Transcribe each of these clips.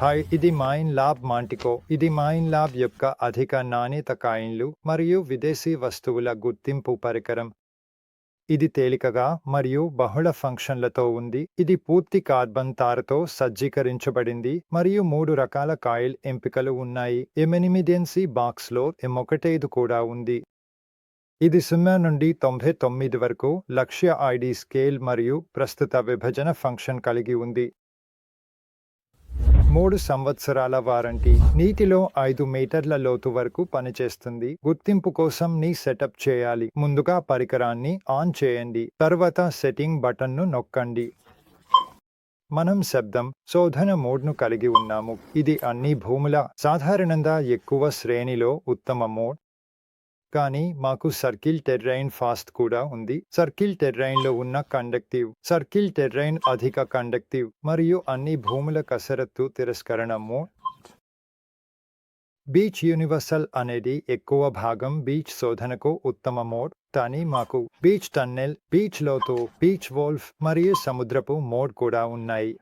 Hi ఇది mine lab Mantico. ఇది mine lab యొక్క అధిక నాణ్యత కాయిన్లు మరియు విదేశీ వస్తువుల గుర్తింపు పరికరం. ఇది తేలికగా మరియు బహుళ ఫంక్షన్లతో ఉంది. ఇది పూర్తి కార్బన్ తారతో సజ్జీకరించబడింది మరియు మూడు రకాల కాయిల్ ఎంపికలు ఉన్నాయి. ఎమెనిమిడెన్సీ బాక్స్లో ఎమొకటైదు కూడా ఉంది. ఇది సున్నా నుండి తొంభై తొమ్మిది వరకు లక్ష్య ఐడి స్కేల్ మరియు ప్రస్తుత విభజన ఫంక్షన్ కలిగి ఉంది. మూడు సంవత్సరాల వారంటీ నీటిలో ఐదు మీటర్ల లోతు వరకు పనిచేస్తుంది. గుర్తింపు కోసం నీ సెటప్ చేయాలి. ముందుగా పరికరాన్ని ఆన్ చేయండి. తర్వాత సెట్టింగ్ బటన్ను నొక్కండి. మనం శబ్దం శోధన మోడ్ను కలిగి ఉన్నాము. ఇది అన్ని భూముల సాధారణంగా ఎక్కువ శ్రేణిలో ఉత్తమ మోడ్. కానీ మాకు సర్కిల్ టెర్రైన్ ఫాస్ట్ కూడా ఉంది. సర్కిల్ టెర్రైన్లో ఉన్న కండక్టివ్ సర్కిల్ టెర్రైన్ అధిక కండక్టివ్ మరియు అన్ని భూముల కసరత్తు తిరస్కరణ మోడ్. బీచ్ యూనివర్సల్ అనేది ఎక్కువ భాగం బీచ్ శోధనకు ఉత్తమ మోడ్. కానీ మాకు బీచ్ టన్నెల్ బీచ్ లోతు బీచ్ వోల్ఫ్ మరియు సముద్రపు మోడ్ కూడా ఉన్నాయి.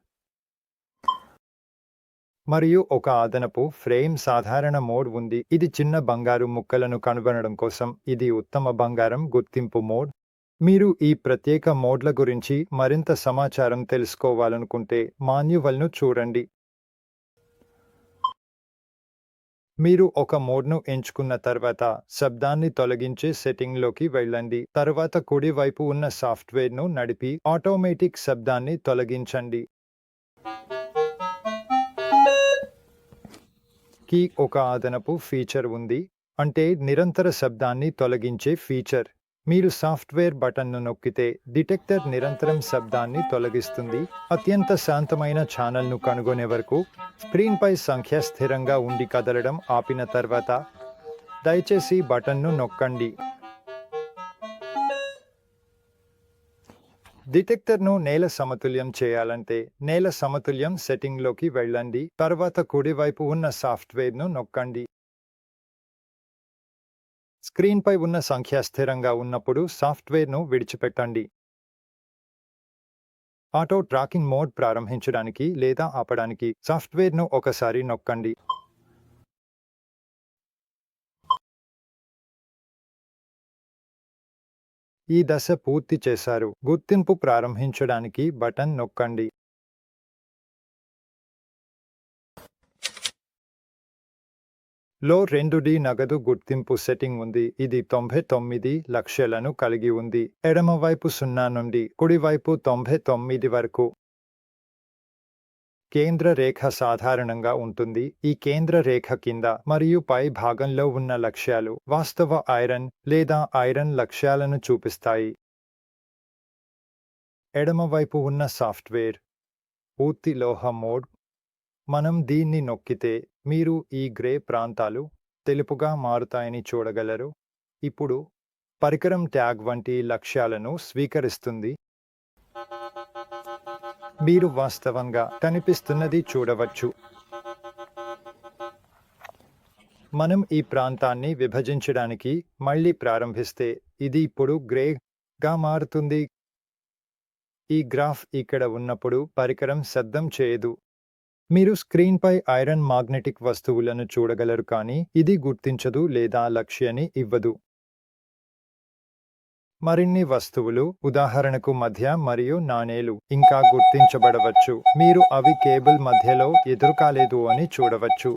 మరియు ఒక అదనపు ఫ్రేమ్ సాధారణ మోడ్ ఉంది. ఇది చిన్న బంగారు ముక్కలను కనుగొనడం కోసం ఇది ఉత్తమ బంగారం గుర్తింపు మోడ్. మీరు ఈ ప్రత్యేక మోడ్ల గురించి మరింత సమాచారం తెలుసుకోవాలనుకుంటే మాన్యువల్ను చూడండి. మీరు ఒక మోడ్ను ఎంచుకున్న తర్వాత శబ్దాన్ని తొలగించే సెట్టింగ్లోకి వెళ్ళండి. తర్వాత కుడివైపు ఉన్న సాఫ్ట్వేర్ను నడిపి ఆటోమేటిక్ శబ్దాన్ని తొలగించండి. కి ఒక అదనపు ఫీచర్ ఉంది అంటే నిరంతర శబ్దాన్ని తొలగించే ఫీచర్. మీరు సాఫ్ట్వేర్ బటన్ను నొక్కితే డిటెక్టర్ నిరంతరం శబ్దాన్ని తొలగిస్తుంది. అత్యంత శాంతమైన ఛానల్ను కనుగొనే వరకు స్క్రీన్పై సంఖ్య స్థిరంగా ఉండి కదలడం ఆపిన తర్వాత దయచేసి బటన్ను నొక్కండి. డిటెక్టర్ను నేల సమతుల్యం చేయాలంటే నేల సమతుల్యం సెట్టింగ్లోకి వెళ్ళండి తర్వాత కుడివైపు ఉన్న సాఫ్ట్వేర్ను నొక్కండి. స్క్రీన్పై ఉన్న సంఖ్య స్థిరంగా ఉన్నప్పుడు సాఫ్ట్వేర్ను విడిచిపెట్టండి. ఆటో ట్రాకింగ్ మోడ్ ప్రారంభించడానికి లేదా ఆపడానికి సాఫ్ట్వేర్ను ఒకసారి నొక్కండి. ఈ దశ పూర్తి చేశారు. గుర్తింపు ప్రారంభించడానికి బటన్ నొక్కండి. లో రెండు డి నగదు గుర్తింపు సెట్టింగ్ ఉంది. ఇది తొంభై తొమ్మిది లక్షలను కలిగి ఉంది. ఎడమవైపు సున్నా నుండి కుడివైపు తొంభై తొమ్మిది వరకు. కేంద్ర రేఖ సాధారణంగా ఉంటుంది. ఈ కేంద్ర రేఖ కింద మరియు పై భాగంలో ఉన్న లక్ష్యాలు వాస్తవ ఐరన్ లేదా ఐరన్ లక్ష్యాలను చూపిస్తాయి. ఎడమవైపు ఉన్న సాఫ్ట్వేర్ పూర్తి లోహ మోడ్. మనం దీన్ని నొక్కితే మీరు ఈ గ్రే ప్రాంతాలు తెలుపుగా మారుతాయని చూడగలరు. ఇప్పుడు పరికరం ట్యాగ్ వంటి లక్ష్యాలను స్వీకరిస్తుంది. మీరు వాస్తవంగా కనిపిస్తున్నది చూడవచ్చు. మనం ఈ ప్రాంతాన్ని విభజించడానికి మళ్ళీ ప్రారంభిస్తే ఇది ఇప్పుడు గ్రేగా మారుతుంది. ఈ గ్రాఫ్ ఇక్కడ ఉన్నప్పుడు పరికరం శబ్దం చేయదు. మీరు స్క్రీన్పై ఐరన్ మాగ్నెటిక్ వస్తువులను చూడగలరు కానీ ఇది గుర్తించదు లేదా లక్ష్యాన్ని ఇవ్వదు. మరిన్ని వస్తువులు ఉదాహరణకు మధ్య మరియు నాణేలు ఇంకా గుర్తించబడవచ్చు. మీరు అవి కేబుల్ మధ్యలో ఎదురుకాలేదు అని చూడవచ్చు.